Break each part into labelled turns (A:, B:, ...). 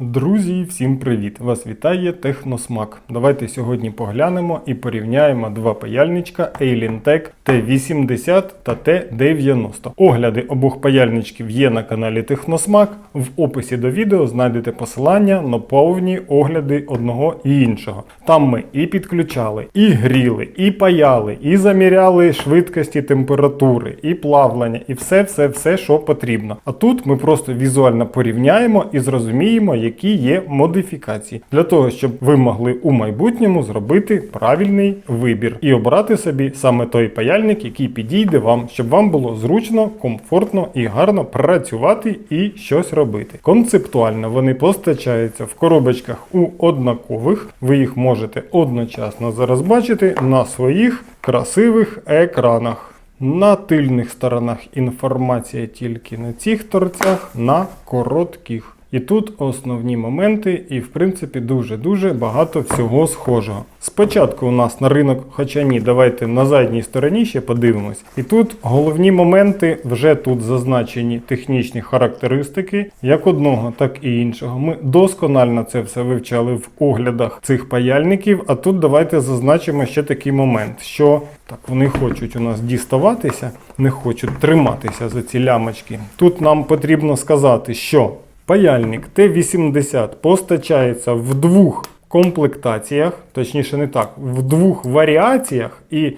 A: Друзі, всім привіт! Вас вітає Техносмак. Давайте сьогодні поглянемо і порівняємо два паяльничка Alien T80 та T90. Огляди обох паяльничків є на каналі Техносмак. В описі до відео знайдете посилання на повні огляди одного і іншого. Там ми і підключали, і гріли, і паяли, і заміряли швидкості температури, і плавлення, і все, все, все, що потрібно. А тут ми просто візуально порівняємо і зрозуміємо, які є модифікації, для того, щоб ви могли у майбутньому зробити правильний вибір і обрати собі саме той паяльник, який підійде вам, щоб вам було зручно, комфортно і гарно працювати і щось робити. Концептуально вони постачаються в коробочках у однакових. Ви їх можете одночасно зараз бачити на своїх красивих екранах. На тильних сторонах інформація тільки на цих торцях, на коротких. І тут основні моменти, і в принципі дуже-дуже багато всього схожого. Спочатку у нас на ринок, хоча ні, давайте на задній стороні ще подивимось. І тут головні моменти вже тут зазначені технічні характеристики, як одного, так і іншого. Ми досконально це все вивчали в оглядах цих паяльників. А тут давайте зазначимо ще такий момент, що так вони хочуть у нас діставатися, не хочуть триматися за ці лямочки. Тут нам потрібно сказати, що Паяльник Т-80 постачається в двох комплектаціях, точніше не так, в двох варіаціях і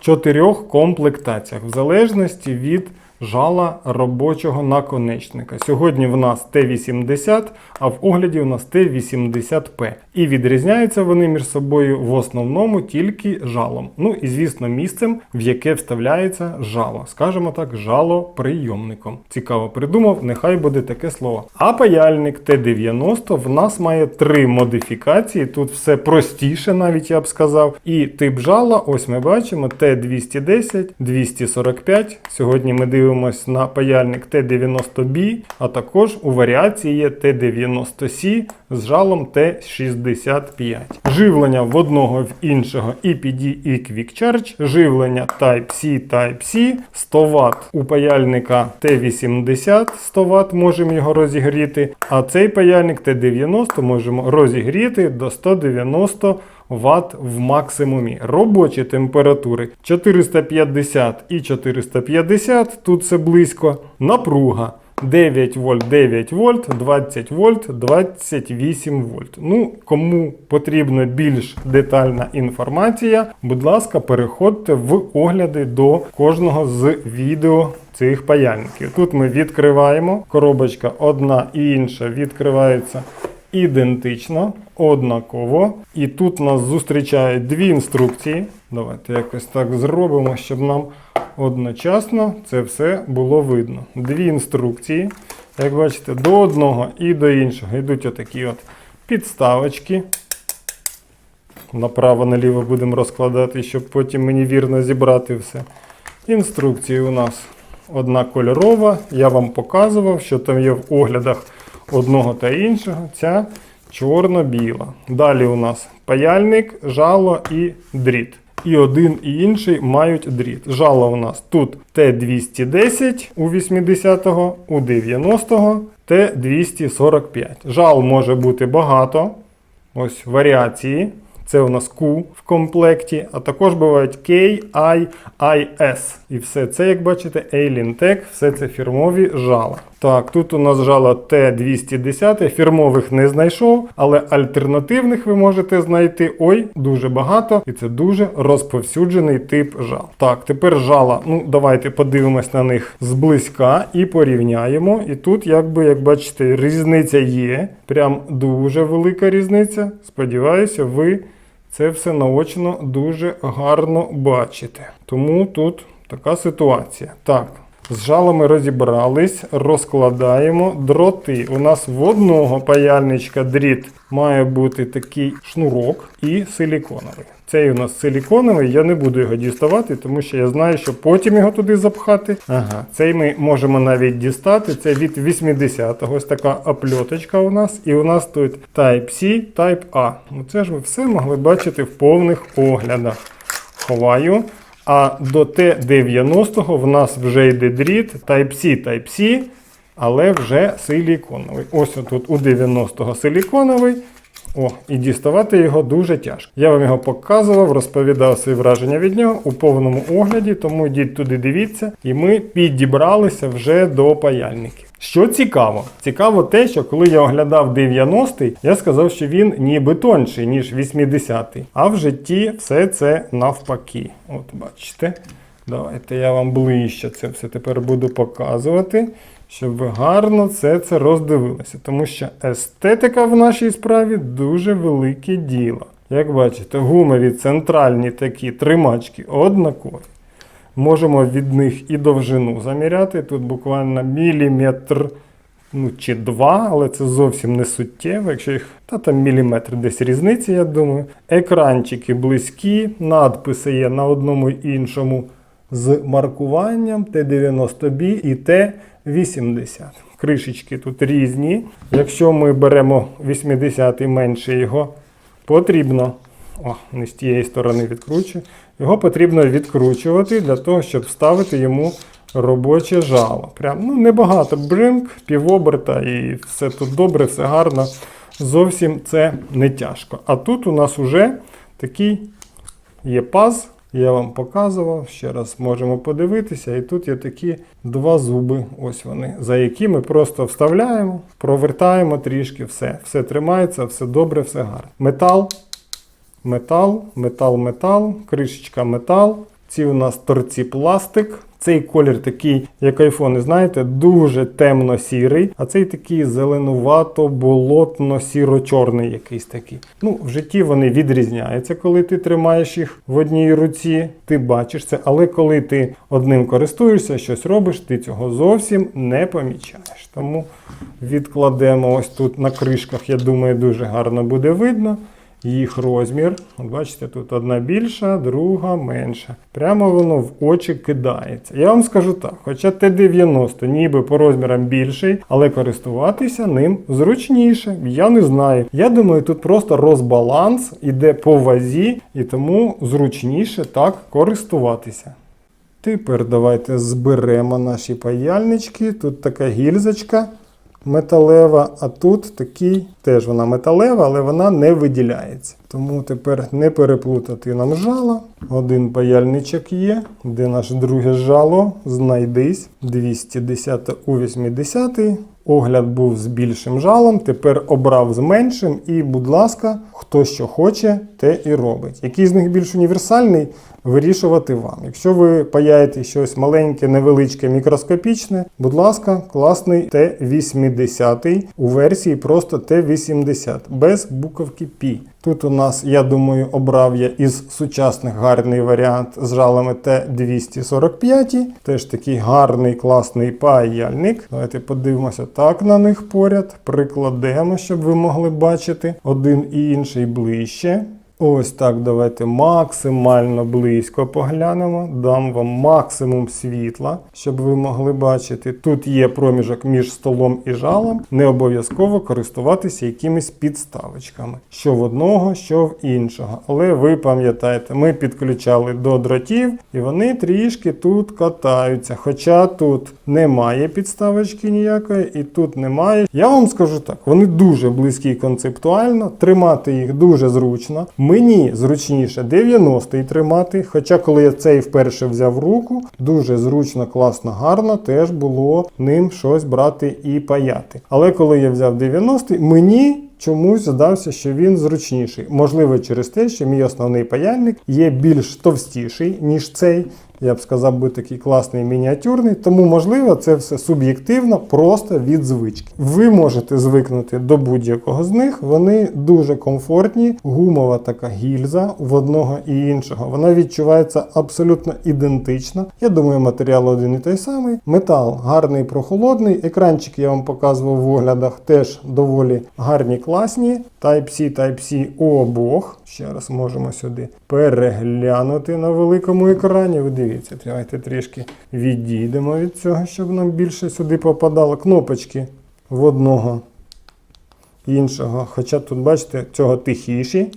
A: чотирьох комплектаціях, в залежності від жала робочого наконечника. Сьогодні в нас Т-80, а в огляді у нас Т-80П. І відрізняються вони між собою в основному тільки жалом. Ну і звісно, місцем, в яке вставляється жало. Скажімо так, жалоприйомником. Цікаво придумав, нехай буде таке слово. А паяльник Т-90 в нас має три модифікації. Тут все простіше, навіть я б сказав. І тип жала, ось ми бачимо Т-210, 245. Сьогодні ми дивимося на паяльник Т-90B, а також у варіації є Т-90C з жалом Т-65. Живлення в одного в іншого EPD і Quick Charge, живлення Type-C, Type-C, 100 Вт у паяльника Т-80, 100 Вт можемо його розігріти, а цей паяльник Т-90 можемо розігріти до 190 Вт в максимумі. Робочі температури 450 і 450, тут все близько. Напруга 9 вольт, 9 вольт, 20 вольт, 28 вольт. Ну, кому потрібна більш детальна інформація, будь ласка, переходьте в огляди до кожного з відео цих паяльників. Тут ми відкриваємо, коробочка одна і інша відкривається ідентично, однаково. І тут нас зустрічають дві інструкції. Давайте якось так зробимо, щоб нам одночасно це все було видно. Дві інструкції. Як бачите, до одного і до іншого йдуть отакі от підставочки. Направо-наліво будемо розкладати, щоб потім мені вірно зібрати все. Інструкції у нас одна кольорова. Я вам показував, що там є в оглядах одного та іншого. Ця чорно-біла. Далі у нас паяльник, жало і дріт. І один і інший мають дріт. Жало у нас тут Т210 у 80-го, у 90-го Т245. Жал може бути багато. Ось варіації. Це у нас Q в комплекті, а також бувають K, I, IS. І все це, як бачите, Alien Tech, все це фірмові жала. Так, тут у нас жало Т210, фірмових не знайшов, але альтернативних ви можете знайти ой, дуже багато, і це дуже розповсюджений тип жал. Так, тепер жала. Ну, давайте подивимось на них зблизька і порівняємо. І тут, якби, як бачите, різниця є. Прям дуже велика різниця. Сподіваюся, ви це все наочно дуже гарно бачите. Тому тут така ситуація. Так. З жалами розібрались, розкладаємо дроти. У нас в одного паяльничка дріт має бути такий шнурок і силіконовий. Цей у нас силіконовий, я не буду його діставати, тому що я знаю, що потім його туди запхати. Ага, цей ми можемо навіть дістати. Це від 80-го. Ось така опльоточка у нас. І у нас тут Type-C, Type-A. Ну це ж ви все могли бачити в повних оглядах. Ховаю. А до Т90 в нас вже йде дріт Type-C, Type-C але вже силіконовий. Ось тут у 90-го силіконовий. О, і діставати його дуже тяжко. Я вам його показував, розповідав свої враження від нього у повному огляді, тому йдіть туди дивіться. І ми підібралися вже до паяльників. Що цікаво, цікаво те, що коли я оглядав 90-й, я сказав, що він ніби тонший, ніж 80-й. А в житті все це навпаки. От бачите. Давайте я вам ближче це все тепер буду показувати, щоб ви гарно це, це роздивилися. Тому що естетика в нашій справі дуже велике діло. Як бачите, гумові центральні такі тримачки однакові. Можемо від них і довжину заміряти. Тут буквально міліметр ну, чи два, але це зовсім не суттєво. Якщо їх та там міліметр десь різниці, я думаю. Екранчики близькі, надписи є на одному і іншому з маркуванням Т90B і Т80. Кришечки тут різні. Якщо ми беремо 80 і менше його, потрібно. О, не з тієї сторони відкручую. Його потрібно відкручувати для того, щоб вставити йому робоче жало. Прям ну, небагато бринк, півоберта і все тут добре, все гарно. Зовсім це не тяжко. А тут у нас уже такий є паз. Я вам показував, ще раз можемо подивитися. І тут є такі два зуби, ось вони, за які ми просто вставляємо, провертаємо трішки, все. Все тримається, все добре, все гарно. Метал, метал, метал, метал, кришечка метал. Ці у нас торці пластик. Цей колір такий, як айфони, знаєте, дуже темно-сірий, а цей такий зеленувато-болотно-сіро-чорний якийсь такий. Ну, в житті вони відрізняються, коли ти тримаєш їх в одній руці, ти бачиш це, але коли ти одним користуєшся, щось робиш, ти цього зовсім не помічаєш. Тому відкладемо ось тут на кришках, я думаю, дуже гарно буде видно їх розмір. От бачите, тут одна більша, друга менша. Прямо воно в очі кидається. Я вам скажу так: хоча Т-90 ніби по розмірам більший, але користуватися ним зручніше. Я не знаю. Я думаю, тут просто розбаланс іде по вазі, і тому зручніше так користуватися. Тепер давайте зберемо наші паяльнички. Тут така гільзочка металева, а тут такий, теж вона металева, але вона не виділяється. Тому тепер не переплутати нам жало. Один паяльничок є, де наше друге жало, знайдись. 210 у 80. Огляд був з більшим жалом, тепер обрав з меншим, і, будь ласка, хто що хоче, те і робить. Який з них більш універсальний, вирішувати вам. Якщо ви паяєте щось маленьке, невеличке, мікроскопічне, будь ласка, класний Т-80 у версії просто Т-80 без буковки Пі. Тут у нас, я думаю, обрав я із сучасних гарний варіант з жалами Т-245. Теж такий гарний, класний паяльник. Давайте подивимося так на них поряд. Прикладемо, щоб ви могли бачити один і інший ближче. Ось так, давайте максимально близько поглянемо. Дам вам максимум світла, щоб ви могли бачити. Тут є проміжок між столом і жалом. Не обов'язково користуватися якимись підставочками. Що в одного, що в іншого. Але ви пам'ятаєте, ми підключали до дротів, і вони трішки тут катаються. Хоча тут немає підставочки ніякої, і тут немає. Я вам скажу так: вони дуже близькі концептуально, тримати їх дуже зручно. Мені зручніше 90-й тримати, хоча коли я цей вперше взяв руку, дуже зручно, класно, гарно теж було ним щось брати і паяти. Але коли я взяв 90-й, мені чомусь здався, що він зручніший. Можливо, через те, що мій основний паяльник є більш товстіший, ніж цей. Я б сказав, би такий класний мініатюрний, тому можливо це все суб'єктивно, просто від звички. Ви можете звикнути до будь-якого з них. Вони дуже комфортні, гумова така гільза в одного і іншого. Вона відчувається абсолютно ідентично. Я думаю, матеріал один і той самий. Метал гарний, прохолодний. Екранчик я вам показував в оглядах, теж доволі гарні, класні. Type-C, Type-C у обох. Ще раз можемо сюди переглянути на великому екрані. Ви дивіться, давайте трішки відійдемо від цього, щоб нам більше сюди попадало кнопочки в одного іншого. Хоча тут, бачите, цього тихіші.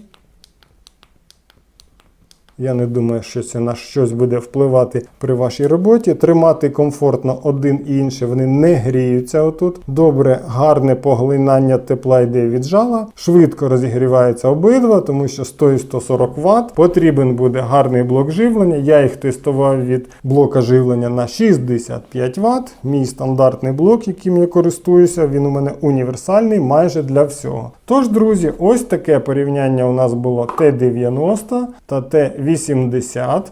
A: Я не думаю, що це на щось буде впливати при вашій роботі. Тримати комфортно один і інший, вони не гріються отут. Добре, гарне поглинання тепла йде від жала. Швидко розігріваються обидва, тому що 100 і 140 Вт. Потрібен буде гарний блок живлення. Я їх тестував від блока живлення на 65 Вт. Мій стандартний блок, яким я користуюся, він у мене універсальний майже для всього. Тож, друзі, ось таке порівняння у нас було Т90 та Т80.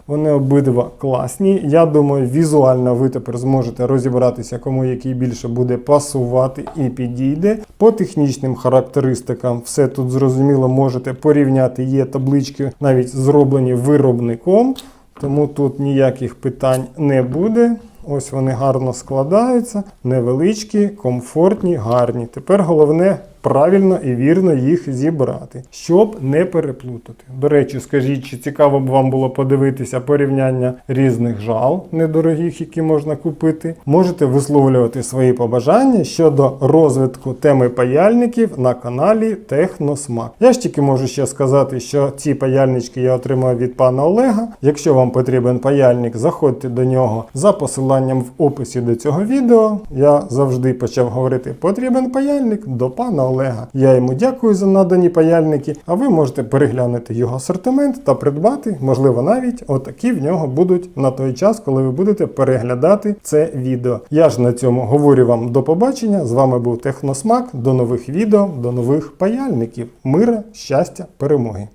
A: Вони обидва класні. Я думаю, візуально ви тепер зможете розібратися, кому який більше буде пасувати і підійде. По технічним характеристикам все тут зрозуміло можете порівняти. Є таблички навіть зроблені виробником, тому тут ніяких питань не буде. Ось вони гарно складаються, невеличкі, комфортні, гарні. Тепер головне правильно і вірно їх зібрати, щоб не переплутати. До речі, скажіть, чи цікаво б вам було подивитися порівняння різних жал недорогих, які можна купити. Можете висловлювати свої побажання щодо розвитку теми паяльників на каналі Техносмак. Я ж тільки можу ще сказати, що ці паяльнички я отримав від пана Олега. Якщо вам потрібен паяльник, заходьте до нього за посиланням в описі до цього відео. Я завжди почав говорити: потрібен паяльник до пана Олега. Я йому дякую за надані паяльники, а ви можете переглянути його асортимент та придбати, можливо, навіть отакі в нього будуть на той час, коли ви будете переглядати це відео. Я ж на цьому говорю вам до побачення. З вами був Техносмак. До нових відео, до нових паяльників. Мира, щастя, перемоги!